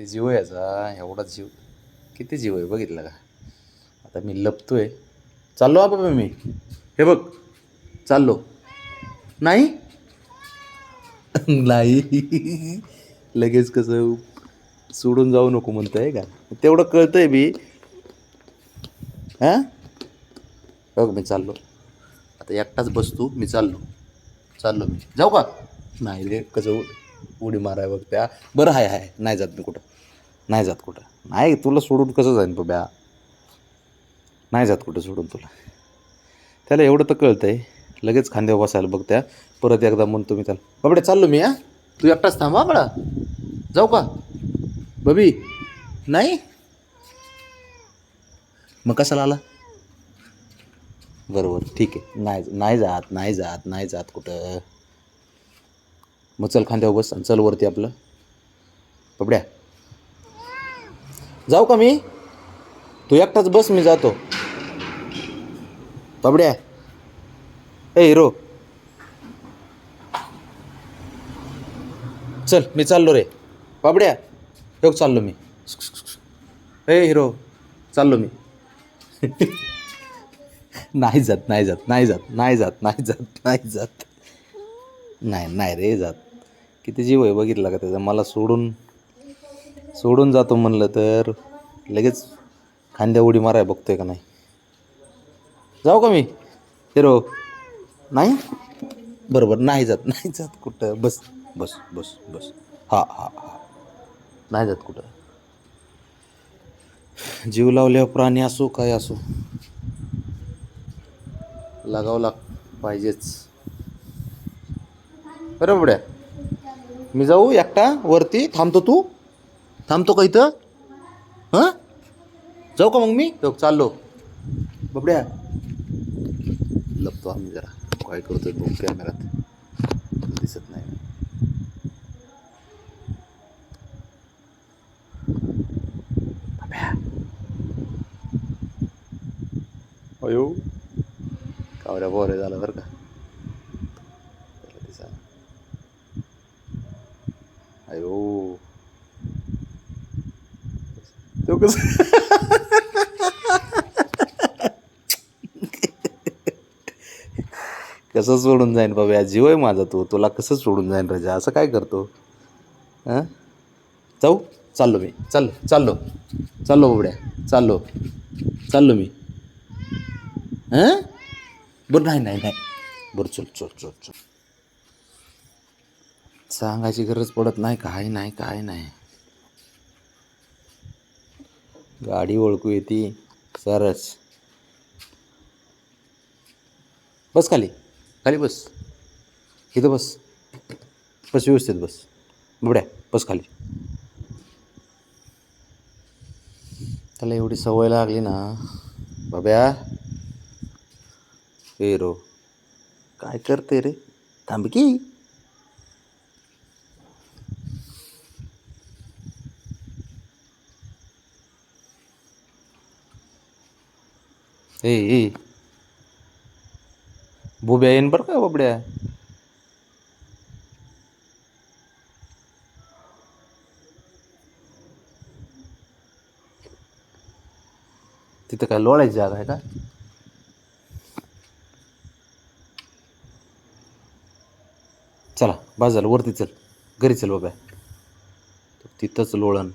किती जीव आहे याचा? एवढा जीव. किती जीव आहे बघितलं का? आता मी लपतो आहे चाललो हा बाबा मी. हे बघ. चाललो. नाही? नाही. लगेच कसं सोडून जाऊ नको म्हणतंय का? तेवढं कळतं आहे मी हां? बघ मी चाललो. आता एकटाच बसतो मी चाललो. चाललो मी. जाऊ का? नाही रे कसं उडी माराय बघ त्या. बरं हाय हाय. नाही जात मी कुठं. नाही जात कुठं. नाही तुला सोडून कसं जाईन तो ब्या? नाही जात कुठं सोडून तुला. त्याला एवढं तर कळतं आहे लगेच खांद्यावर बसायला बघ त्या. परत एकदा म्हणतो मी त्याला बाबड्या चाललो मी हा? तू एकटाच थांब हा बडा जाऊ का? बबी नाही? मग कशाला आला? बरोबर ठीक आहे. नाही नाही जात नाही जात नाही जात कुठं. मग चल खांद्यावर बस आणि चल वरती आपलं. पबड्या जाऊ का मी? तू एकटाच बस मी जातो. पबड्या ए हिरो. चल मी चाललो रे. बाबड्या हो चाललो मी. ए हिरो. चाललो मी. नाही जात नाही जात नाही जात नाही जात नाही जात नाही जात. नाही नाही रे जात. किती जीव आहे बघितला का त्याचा? मला सोडून सोडून जातो म्हणलं तर लगेच खांद्या उडी माराय बघतोय का नाही? जाऊ का मी? हिरो. नाही? बरोबर नाही जात नाही जात कुठं. बस बस बस बस. हा हा हा. नाही जात कुठं. जीव लावल्यावर प्राणी असो काय असो. लागावं लाग पाहिजेच. बरोबर आहे मी जाऊ एकटा वरती. थांबतो तू. थांबतो का इथं? हां? जाऊ का मग मी? हो, चाललो. बबड्या. लपतो आम्ही जरा. काय करतोय बघ कॅमेरात दिसत नाही. अयो. कावऱ्या बोरे झालं बरं का त्याला दिसा अयो तो कसं कसं सोडून जाईन बाबा जीव आहे माझा तो. तुला कसं सोडून जाईन रजा? असं काय करतो? हां? जाऊ चाललो मी. चाललो चाललो. चाललो बाबड्या चाललो. चाललो मी. हां? बरं नाही नाही नाही. बरं चल चल चल चल. सांगायची गरज पडत नाही. काय नाही काय नाही. गाडी ओळखू येते. सरच बस खाली. खाली बस. इथं बस. बस व्यवस्थित बस. बुड्या बस खाली. त्याला एवढी सवय लागली ना. बाब्या. ए रो. काय करते रे? थांब ए ए. बुब्या येईन बरं का बाबड्या? तिथं काय लोळायची जागा आहे का? चला बस झालं वरती चल. घरी चल बाब्या. तिथंच लोळण.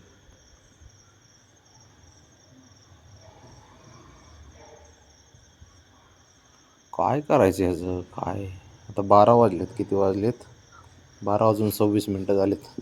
काय करायचं ह्याचं? काय? आता बारा वाजलेत. किती वाजलेत? बारा वाजून सव्वीस मिनटं झालेत.